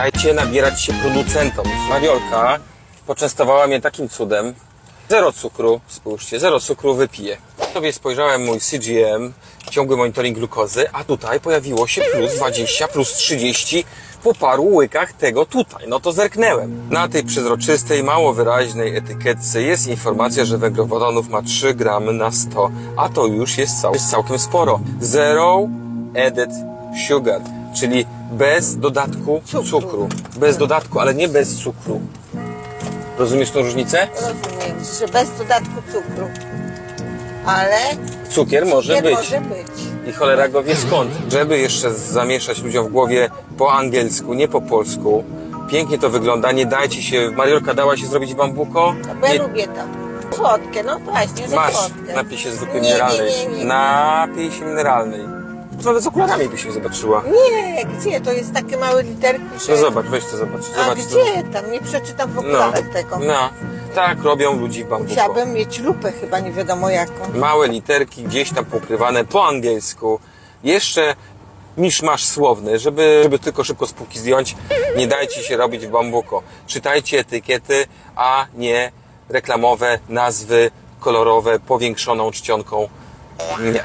Dajcie nabierać się producentom. Mariolka poczęstowała mnie takim cudem. Zero cukru, spójrzcie, zero cukru wypiję. Sobie spojrzałem mój CGM, ciągły monitoring glukozy, a tutaj pojawiło się plus 20, plus 30 po paru łykach tego tutaj. No to zerknęłem. Na tej przezroczystej, mało wyraźnej etykietce jest informacja, że węglowodanów ma 3 gramy na 100, a to już jest, cał jest całkiem sporo. Zero added sugar, czyli bez dodatku cukru. Bez dodatku, ale nie bez cukru. Rozumiesz tą różnicę? Rozumiem, że bez dodatku cukru. Ale Cukier może nie być. może być. I cholera go wie skąd. Żeby jeszcze zamieszać ludziom w głowie po angielsku, nie po polsku. Pięknie to wygląda, nie dajcie się. Mariolka dała się zrobić bambuko? No, bo ja Nie, lubię to. Słodkie, no właśnie, że masz, słodkie. napij się zwykłej mineralnej. Napij się mineralnej. Nawet z okularami byś się zobaczyła. Nie, gdzie? To jest takie małe literki, że... No zobacz, weź to zobacz. A zobacz to. gdzie tam? Nie przeczytam w No, okularach tego. no. Tak robią ludzi w bambuko. Musiałabym mieć lupę chyba nie wiadomo jaką. małe literki gdzieś tam pokrywane po angielsku. Jeszcze miszmasz słowny, żeby, żeby tylko szybko z półki zdjąć. Nie dajcie się robić w bambuko. Czytajcie etykiety, a nie reklamowe nazwy kolorowe powiększoną czcionką. Nie.